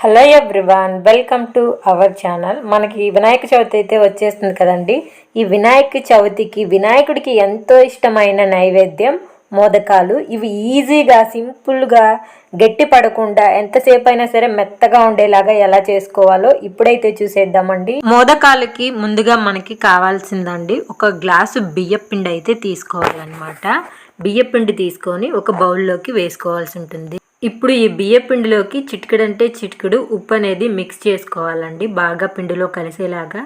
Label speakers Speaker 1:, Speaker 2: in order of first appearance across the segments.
Speaker 1: Hello everyone welcome to our channel. మనకి వినాయక చవితి అయితే వచ్చేస్తుంది కదండి. ఈ వినాయక చవితికి వినాయకుడికి ఎంతో ఇష్టమైన నైవేద్యం మోదకాలు. ఇవి ఈజీగా సింపుల్గా గట్టి పడకుండా ఎంతసేపు అయినా సరే మెత్తగా ఉండేలాగా ఎలా చేసుకోవాలో ఇప్పుడైతే చూసేద్దామండి. మోదకాలకి ముందుగా మనకి కావాల్సిందండి ఒక గ్లాసు బియ్యపిండి అయితే తీసుకోవాలన్నమాట. బియ్యపిండి తీసుకొని ఒక బౌల్లోకి వేసుకోవాల్సి ఉంటుంది. ఇప్పుడు ఈ బియ్య పిండిలోకి చిటికడంటే చిటికెడు ఉప్పు అనేది మిక్స్ చేసుకోవాలండి. బాగా పిండిలో కలిసేలాగా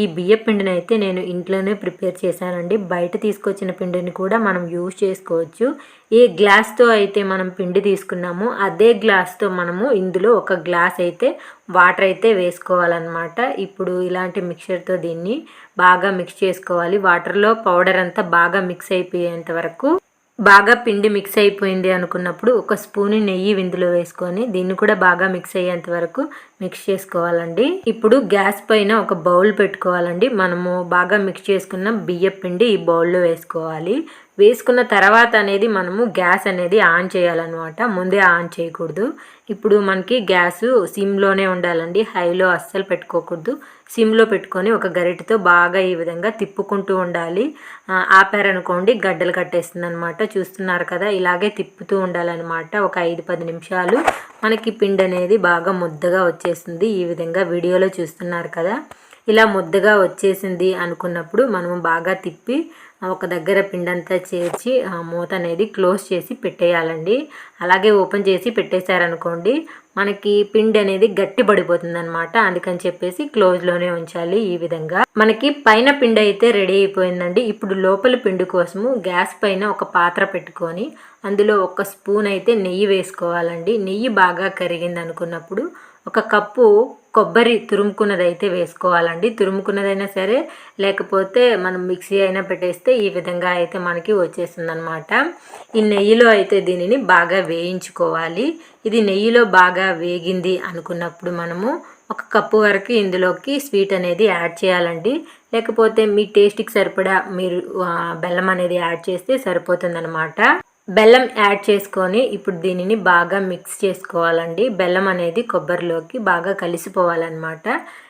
Speaker 1: ఈ బియ్య పిండిని అయితే నేను ఇంట్లోనే ప్రిపేర్ చేశానండి. బయట తీసుకొచ్చిన పిండిని కూడా మనం యూజ్ చేసుకోవచ్చు. ఏ గ్లాస్తో అయితే మనం పిండి తీసుకున్నామో అదే గ్లాస్తో మనము ఇందులో ఒక గ్లాస్ అయితే వాటర్ అయితే వేసుకోవాలన్నమాట. ఇప్పుడు ఇలాంటి మిక్చర్తో దీన్ని బాగా మిక్స్ చేసుకోవాలి. వాటర్లో పౌడర్ అంతా బాగా మిక్స్ అయిపోయేంత వరకు బాగా పిండి మిక్స్ అయిపోయింది అనుకున్నప్పుడు ఒక స్పూన్ నెయ్యి విందులో వేసుకొని దీన్ని కూడా బాగా మిక్స్ అయ్యేంత వరకు మిక్స్ చేసుకోవాలండి. ఇప్పుడు గ్యాస్ పైన ఒక బౌల్ పెట్టుకోవాలండి. మనము బాగా మిక్స్ చేసుకున్న బియ్య పిండి ఈ బౌల్లో వేసుకోవాలి. వేసుకున్న తర్వాత అనేది మనము గ్యాస్ అనేది ఆన్ చేయాలన్నమాట. ముందే ఆన్ చేయకూడదు. ఇప్పుడు మనకి గ్యాస్ సిమ్లోనే ఉండాలండి. హైలో అస్సలు పెట్టుకోకూడదు. సిమ్లో పెట్టుకొని ఒక గరిటతో బాగా ఈ విధంగా తిప్పుకుంటూ ఉండాలి. ఆపారనుకోండి గడ్డలు కట్టేస్తుంది అనమాట చూస్తున్నారు కదా ఇలాగే తిప్పుతూ ఉండాలన్నమాట. ఒక ఐదు పది నిమిషాలు మనకి పిండి అనేది బాగా ముద్దగా వచ్చేసింది. ఈ విధంగా వీడియోలో చూస్తున్నారు కదా. ఇలా ముద్దగా వచ్చేసింది అనుకున్నప్పుడు మనము బాగా తిప్పి ఒక దగ్గర పిండంతా చేర్చి ఆ మూత అనేది క్లోజ్ చేసి పెట్టేయాలండి. అలాగే ఓపెన్ చేసి పెట్టేశారనుకోండి మనకి పిండి అనేది గట్టి పడిపోతుంది అనమాట అందుకని చెప్పేసి క్లోజ్లోనే ఉంచాలి ఈ విధంగా. మనకి పైన పిండి అయితే రెడీ అయిపోయిందండి. ఇప్పుడు లోపల పిండి కోసము గ్యాస్ పైన ఒక పాత్ర పెట్టుకొని అందులో ఒక స్పూన్ అయితే నెయ్యి వేసుకోవాలండి. నెయ్యి బాగా కరిగింది అనుకున్నప్పుడు ఒక కప్పు కొబ్బరి తురుముకున్నదైతే వేసుకోవాలండి. తురుముకున్నదైనా సరే లేకపోతే మనం మిక్సీ అయినా పెట్టేస్తే ఈ విధంగా అయితే మనకి వచ్చేస్తుంది అనమాట ఈ నెయ్యిలో అయితే దీనిని బాగా వేయించుకోవాలి. ఇది నెయ్యిలో బాగా వేగింది అనుకున్నప్పుడు మనము ఒక కప్పు వరకు ఇందులోకి స్వీట్ అనేది యాడ్ చేయాలండి. లేకపోతే మీ టేస్ట్కి సరిపడా మీరు బెల్లం అనేది యాడ్ చేస్తే సరిపోతుందనమాట బెల్లం యాడ్ చేసుకొని ఇప్పుడు దీనిని బాగా మిక్స్ చేసుకోవాలండి. బెల్లం అనేది కొబ్బరిలోకి బాగా కలిసిపోవాలన్నమాట.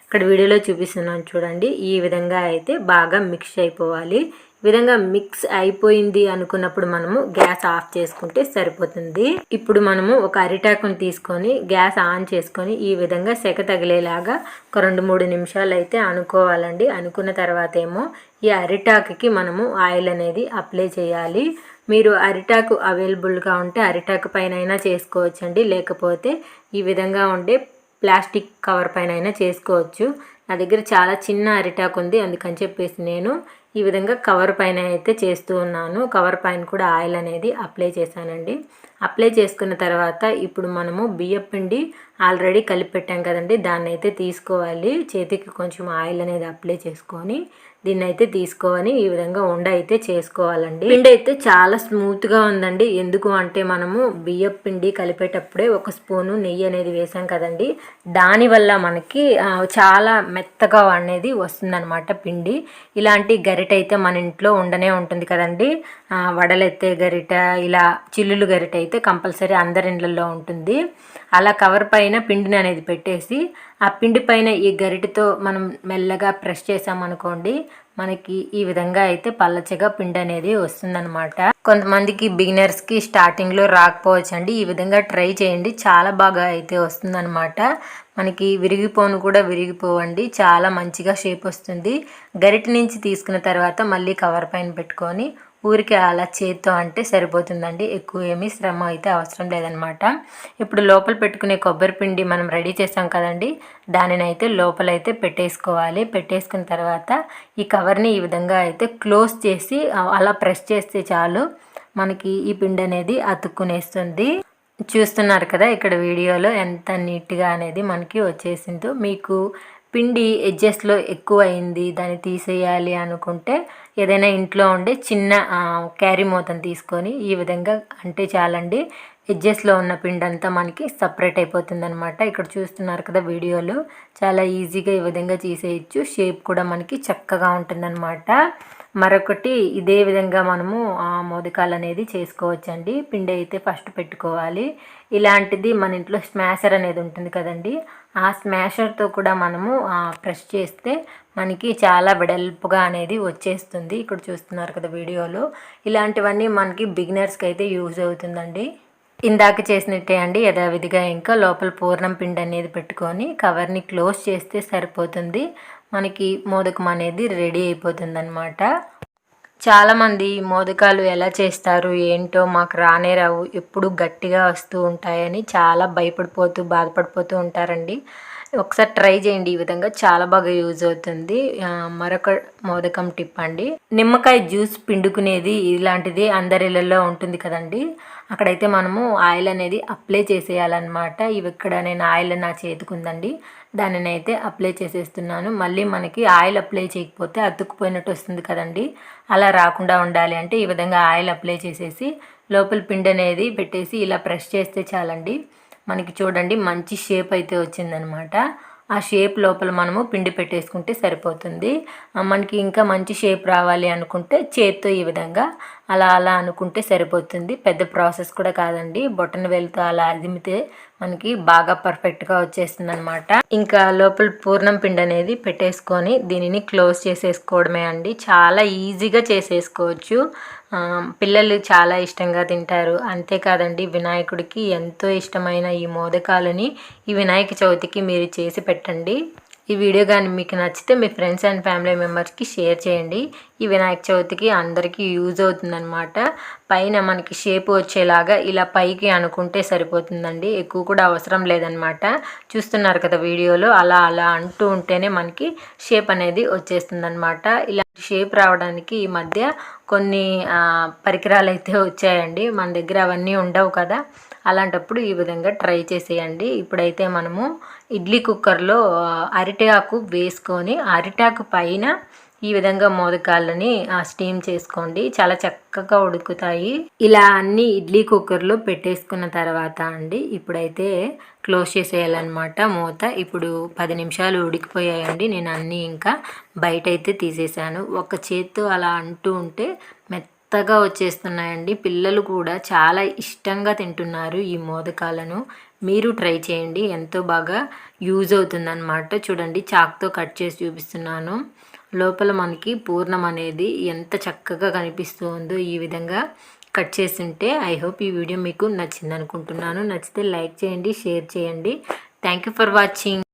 Speaker 1: ఇక్కడ వీడియోలో చూపిస్తున్నాను చూడండి. ఈ విధంగా అయితే బాగా మిక్స్ అయిపోవాలి. ఈ విధంగా మిక్స్ అయిపోయింది అనుకున్నప్పుడు మనము గ్యాస్ ఆఫ్ చేసుకుంటే సరిపోతుంది. ఇప్పుడు మనము ఒక అరిటాకుని తీసుకొని గ్యాస్ ఆన్ చేసుకొని ఈ విధంగా సెక తగిలేలాగా ఒక రెండు మూడు నిమిషాలు అయితే అనుకోవాలండి. అనుకున్న తర్వాత ఏమో ఈ అరిటాకుకి మనము ఆయిల్ అనేది అప్లై చేయాలి. మీరు అరిటాకు అవైలబుల్గా ఉంటే అరిటాకు పైన అయినా చేసుకోవచ్చండి. లేకపోతే ఈ విధంగా ఉండే ప్లాస్టిక్ కవర్ పైన అయినా చేసుకోవచ్చు. నా దగ్గర చాలా చిన్న అరిటాకు ఉంది. అందుకని చెప్పేసి నేను ఈ విధంగా కవర్ పైన అయితే చేస్తూ ఉన్నాను. కవర్ పైన కూడా ఆయిల్ అనేది అప్లై చేశానండి. అప్లై చేసుకున్న తర్వాత ఇప్పుడు మనము బియ్యం పిండి ఆల్రెడీ కలిపి పెట్టాం కదండి. దాన్ని అయితే తీసుకోవాలి. చేతికి కొంచెం ఆయిల్ అనేది అప్లై చేసుకొని దీన్ని అయితే తీసుకొని ఈ విధంగా ఉండ అయితే చేసుకోవాలండి. పిండి అయితే చాలా స్మూత్గా ఉందండి. ఎందుకు అంటే మనము బియ్యం పిండి కలిపేటప్పుడే ఒక స్పూను నెయ్యి అనేది వేసాం కదండి. దానివల్ల మనకి చాలా మెత్తగా అనేది వస్తుందన్నమాట పిండి. ఇలాంటి గరిట అయితే మన ఇంట్లో ఉండనే ఉంటుంది కదండి. వడలెత్తే గరిట ఇలా చిల్లులు గరిట అయితే కంపల్సరీ అందరి ఇండ్లలో ఉంటుంది. అలా కవర్ పైన పిండిని అనేది పెట్టేసి ఆ పిండి పైన ఈ గరిటతో మనం మెల్లగా ప్రెస్ చేసామనుకోండి మనకి ఈ విధంగా అయితే పల్లచగా పిండి అనేది వస్తుందన్నమాట. కొంతమందికి బిగినర్స్కి స్టార్టింగ్లో రాకపోవచ్చు అండి ఈ విధంగా ట్రై చేయండి. చాలా బాగా అయితే వస్తుందన్నమాట. మనకి విరిగిపోను కూడా విరిగిపోవండి. చాలా మంచిగా షేప్ వస్తుంది. గరిటె నుంచి తీసుకున్న తర్వాత మళ్ళీ కవర్ పైన పెట్టుకొని ఊరికి అలా చేత్తో అంటే సరిపోతుందండి. ఎక్కువ ఏమీ శ్రమ అయితే అవసరం లేదనమాట. ఇప్పుడు లోపల పెట్టుకునే కొబ్బరి పిండి మనం రెడీ చేసాం కదండి. దానిని అయితే లోపలైతే పెట్టేసుకోవాలి. పెట్టేసుకున్న తర్వాత ఈ కవర్ని ఈ విధంగా అయితే క్లోజ్ చేసి అలా ప్రెస్ చేస్తే చాలు మనకి ఈ పిండి అనేది అతుక్కునేస్తుంది. చూస్తున్నారు కదా ఇక్కడ వీడియోలో ఎంత నీట్గా అనేది మనకి వచ్చేసిందో. మీకు పిండి ఎడ్జెస్లో ఎక్కువ అయింది దాన్ని తీసేయాలి అనుకుంటే ఏదైనా ఇంట్లో ఉండే చిన్న క్యారీ మూతను తీసుకొని ఈ విధంగా అంటే చాలండి. ఎడ్జెస్లో ఉన్న పిండి అంతా మనకి సపరేట్ అయిపోతుంది అనమాట ఇక్కడ చూస్తున్నారు కదా వీడియోలో. చాలా ఈజీగా ఈ విధంగా తీసేయచ్చు షేప్ కూడా మనకి చక్కగా ఉంటుందన్నమాట. మరొకటి ఇదే విధంగా మనము ఆ, మోదకాలు అనేది చేసుకోవచ్చండి. పిండి అయితే ఫస్ట్ పెట్టుకోవాలి. ఇలాంటిది మన ఇంట్లో స్మాషర్ అనేది ఉంటుంది కదండి. ఆ స్మాషర్తో కూడా మనము ప్రెస్ చేస్తే మనకి చాలా వెడల్పుగా అనేది వచ్చేస్తుంది. ఇక్కడ చూస్తున్నారు కదా వీడియోలో. ఇలాంటివన్నీ మనకి బిగినర్స్కి అయితే యూజ్ అవుతుందండి. ఇందాక చేసినట్టే అండి యథావిధిగా ఇంకా లోపల పూర్ణం పిండి అనేది పెట్టుకొని కవర్ని క్లోజ్ చేస్తే సరిపోతుంది. మనకి మోదకం అనేది రెడీ అయిపోతుంది అనమాట చాలామంది మోదకాలు ఎలా చేస్తారు ఏంటో మాకు రానే రావు. ఎప్పుడు గట్టిగా వస్తూ ఉంటాయని చాలా భయపడిపోతూ బాధపడిపోతూ ఉంటారండి. ఒకసారి ట్రై చేయండి. ఈ విధంగా చాలా బాగా యూజ్ అవుతుంది. మరొక మోదకం టిప్ అండి. నిమ్మకాయ జ్యూస్ పిండుకునేది ఇలాంటిది అందరిళ్ళల్లో ఉంటుంది కదండి. అక్కడైతే మనము ఆయిల్ అనేది అప్లై చేసేయాలన్నమాట. ఇవి ఇక్కడ నేను ఆయిల్ నా చేతికి ఉందండి. దానిని అయితే అప్లై చేసేస్తున్నాను. మళ్ళీ మనకి ఆయిల్ అప్లై చేయకపోతే అతుక్కుపోయినట్టు వస్తుంది కదండి. అలా రాకుండా ఉండాలి అంటే ఈ విధంగా ఆయిల్ అప్లై చేసేసి లోపల పిండి అనేది పెట్టేసి ఇలా ప్రెస్ చేస్తే చాలండి. మనకి చూడండి మంచి షేప్ అయితే వచ్చిందనమాట. ఆ షేప్ లోపల మనము పిండి పెట్టేసుకుంటే సరిపోతుంది. మనకి ఇంకా మంచి షేప్ రావాలి అనుకుంటే చేత్తో ఈ విధంగా అలా అలా అనుకుంటే సరిపోతుంది. పెద్ద ప్రాసెస్ కూడా కాదండి. బొట్టన వేలుతో అలా అదిమితే మనకి బాగా పర్ఫెక్ట్గా వచ్చేస్తుంది అనమాట ఇంకా లోపల పూర్ణం పిండి అనేది పెట్టేసుకొని దీనిని క్లోజ్ చేసేసుకోవడమే అండి. చాలా ఈజీగా చేసేసుకోవచ్చు. పిల్లలు చాలా ఇష్టంగా తింటారు. అంతేకాదండి వినాయకుడికి ఎంతో ఇష్టమైన ఈ మోదకాలని ఈ వినాయక చవితికి మీరు చేసి పెట్టండి. ఈ వీడియో కానీ మీకు నచ్చితే మీ ఫ్రెండ్స్ అండ్ ఫ్యామిలీ మెంబర్స్కి షేర్ చేయండి. ఈ వినాయక చవితికి అందరికీ యూజ్ అవుతుందన్నమాట. పైన మనకి షేప్ వచ్చేలాగా ఇలా పైకి అనుకుంటే సరిపోతుందండి. ఎక్కువ కూడా అవసరం లేదనమాట చూస్తున్నారు కదా వీడియోలో అలా అలా అంటూ ఉంటేనే మనకి షేప్ అనేది వచ్చేస్తుందన్నమాట. ఇలా షేప్ రావడానికి ఈ మధ్య కొన్ని పరికరాలు అయితే వచ్చాయండి. మన దగ్గర అవన్నీ ఉండవు కదా. అలాంటప్పుడు ఈ విధంగా ట్రై చేసేయండి. ఇప్పుడైతే మనము ఇడ్లీ కుక్కర్లో అరిటాకు వేసుకొని అరిటాకు పైన ఈ విధంగా మోదకాలని ఆ, స్టీమ్ చేసుకోండి. చాలా చక్కగా ఉడుకుతాయి. ఇలా అన్ని ఇడ్లీ కుక్కర్లో పెట్టేసుకున్న తర్వాత అండి ఇప్పుడైతే క్లోజ్ చేసేయాలన్నమాట మూత. ఇప్పుడు పది నిమిషాలు ఉడికిపోయాయండి. నేను అన్నీ ఇంకా బయట అయితే తీసేసాను ఒక చేత్తో అలా అంటూ ఉంటే మెత్తగా వచ్చేస్తున్నాయండి. పిల్లలు కూడా చాలా ఇష్టంగా తింటున్నారు ఈ మోదకాలను మీరు ట్రై చేయండి. ఎంతో బాగా యూజ్ అవుతుందన్నమాట. చూడండి చాక్తో కట్ చేసి చూపిస్తున్నాను. లోపల మనకి పూర్ణం అనేది ఎంత చక్కగా కనిపిస్తుందో ఈ విధంగా కట్ చేసి ఉంటే ఐ హోప్ ఈ వీడియో మీకు నచ్చింది అనుకుంటున్నాను నచ్చితే లైక్ చేయండి షేర్ చేయండి. Thank you for watching